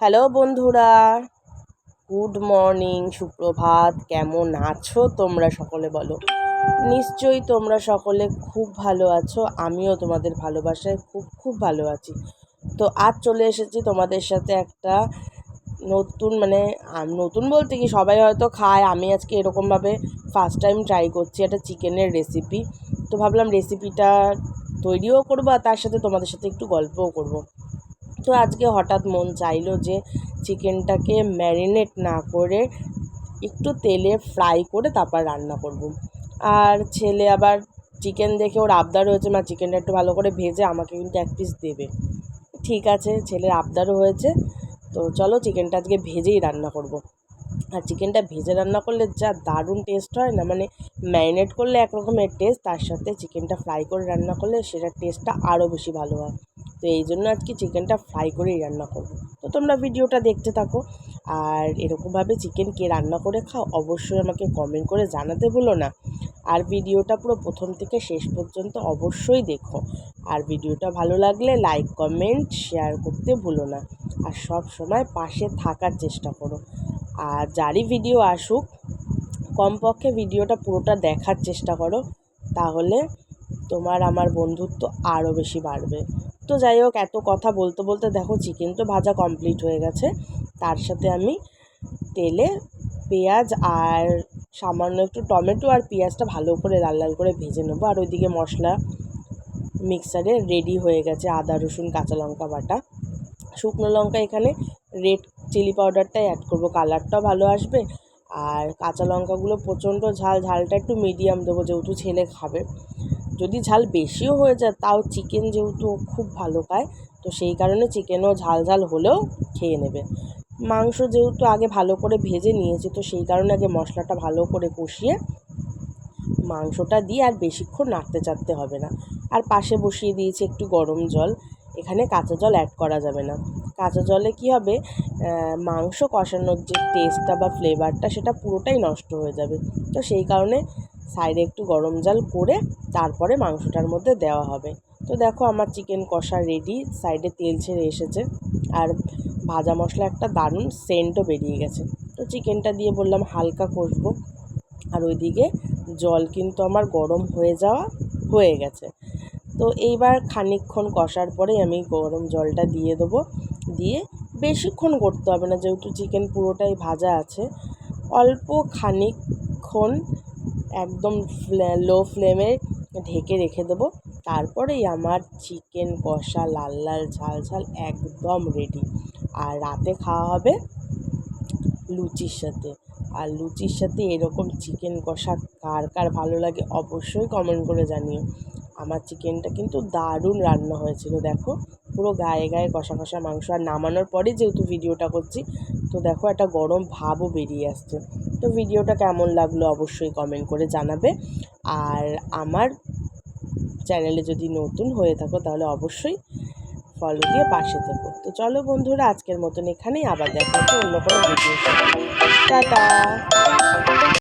Hello বন্ধুরা, good morning, সুপ্রভাত, কেমন আছো তোমরা সকলে বলো? নিশ্চয়ই তোমরা সকলে খুব ভালো আছো, আমিও তোমাদের ভালোবাসায় খুব খুব ভালো আছি। তো আজ চলে এসেছি তোমাদের সাথে একটা নতুন মানে নতুন বলতে কি, সবাই হয়তো খায়, আমি আজকে এরকমভাবে ফার্স্ট টাইম ট্রাই করছি একটা চিকেনের রেসিপি তো ভাবলাম রেসিপিটা তৈরিও করব আর তার সাথে তোমাদের সাথে একটু গল্পও করব। তো আজকে হঠাৎ মন চাইলো যে চিকেনটাকে ম্যারিনেট না করে একটু তেলে ফ্রাই করে তারপর রান্না করব। আর ছেলে আবার চিকেন দেখে ওর আবদার হয়েছে, মা, চিকেনটা একটু ভালো করে ভেজে আমাকে কিন্তু এক পিস দেবে ঠিক আছে, ছেলের আবদারও হয়েছে তো চলো চিকেনটা আজকে ভেজেই রান্না করব। আর চিকেনটা ভেজে রান্না করলে যা দারুণ টেস্ট হয় না মানে ম্যারিনেট করলে এক রকমের টেস্ট তার সাথে চিকেনটা ফ্রাই করে রান্না করলে সেটার টেস্টটা আরও বেশি ভালো হয় তো এই জন্য আজকে চিকেনটা ফ্রাই করেই রান্না করব। তো তোমরা ভিডিওটা দেখতে থাকো। আর এরকমভাবে চিকেন কে রান্না করে খাও, অবশ্যই আমাকে কমেন্ট করে জানাতে ভুলো না। আর ভিডিওটা পুরো প্রথম থেকে শেষ পর্যন্ত অবশ্যই দেখো। আর ভিডিওটা ভালো লাগলে লাইক কমেন্ট শেয়ার করতে ভুলো না। আর সব সময় পাশে থাকার চেষ্টা করো। আর যারই ভিডিও আসুক, কমপক্ষে ভিডিওটা পুরোটা দেখার চেষ্টা করো। তাহলে তোমার আমার বন্ধুত্ব আরও বেশি বাড়বে। তো যাই হোক, এত কথা বলতে বলতে দেখো চিকেন তো ভাজা কমপ্লিট হয়ে গেছে। তার সাথে আমি তেলে পেঁয়াজ আর সামান্য একটু টমেটো আর পেঁয়াজটা ভালো করে লাল লাল করে ভেজে নেব। আর ওইদিকে মশলা মিক্সারে রেডি হয়ে গেছে আদা, রসুন, কাঁচা লঙ্কা বাটা। শুকনো লঙ্কা এখানে রেড চিলি পাউডারটাই অ্যাড করব। কালারটাও ভালো আসবে। আর কাঁচা লঙ্কাগুলো প্রচণ্ড ঝাল, ঝালটা একটু মিডিয়াম দেবো যেহেতু ছেলে খাবে। যদি ঝাল বেশিও হয়ে যায়, তাও চিকেন যেহেতু খুব ভালো খায়, তো সেই কারণে চিকেনও ঝাল ঝাল হলেও খেয়ে নেবে। মাংস যেহেতু আগে ভালো করে ভেজে নিয়েছি, তো সেই কারণে আগে মশলাটা ভালো করে কষিয়ে মাংসটা দিয়ে আর বেশিক্ষণ নাড়তে চাড়তে হবে না। আর পাশে বসিয়ে দিয়েছি একটু গরম জল, এখানে কাঁচা জল অ্যাড করা যাবে না। কাঁচা জলে কি হবে? মাংস কষানোর যে টেস্টটা বা ফ্লেভারটা সেটা পুরোটাই নষ্ট হয়ে যাবে। তো সেই কারণে সাইডে একটু গরম জল করে তারপরে মাংসটার মধ্যে দেওয়া হবে। তো দেখো আমার চিকেন কষা রেডি সাইডে তেল ছেড়ে এসেছে। আর ভাজা মশলা একটা দারুণ সেন্টও বেরিয়ে গেছে। তো চিকেনটা দিয়ে বললাম হালকা কষবো। আর ওইদিকে জল কিন্তু আমার গরম হয়ে যাওয়া হয়ে গেছে। তো এইবার খানিকক্ষণ কষার পরেই আমি গরম জলটা দিয়ে দেবো। দিয়ে বেশিক্ষণ করতে হবে না, যেহেতু চিকেন পুরোটাই ভাজা আছে। অল্প খানিকক্ষণ একদম লো ফ্লেমে ঢেকে রেখে দেবো। তারপরেই আমার চিকেন কষা লাল লাল ঝাল ঝাল একদম রেডি আর রাতে খাওয়া হবে লুচির সাথে। আর লুচির সাথে এরকম চিকেন কষা কার কার ভালো লাগে অবশ্যই কমেন্ট করে জানিও। আমার চিকেনটা কিন্তু দারুণ রান্না হয়েছিল, দেখো। পুরো গায়ে গায়ে কষা কষা মাংস আর নামানোর পরে যেহেতু ভিডিওটা করছি, তো দেখো একটা গরম ভাবও বেরিয়ে আসছে। তো ভিডিওটা কেমন লাগল অবশ্যই কমেন্ট করে জানাবে। আর আমার চ্যানেলে যদি নতুন হয়ে থাকো তাহলে অবশ্যই ফলো দিয়ে পাশে থেকো। তো চলো বন্ধুরা, আজকের মতন এখানেই আবার দেখা হচ্ছে অন্য কোনো ভিডিও টাটা!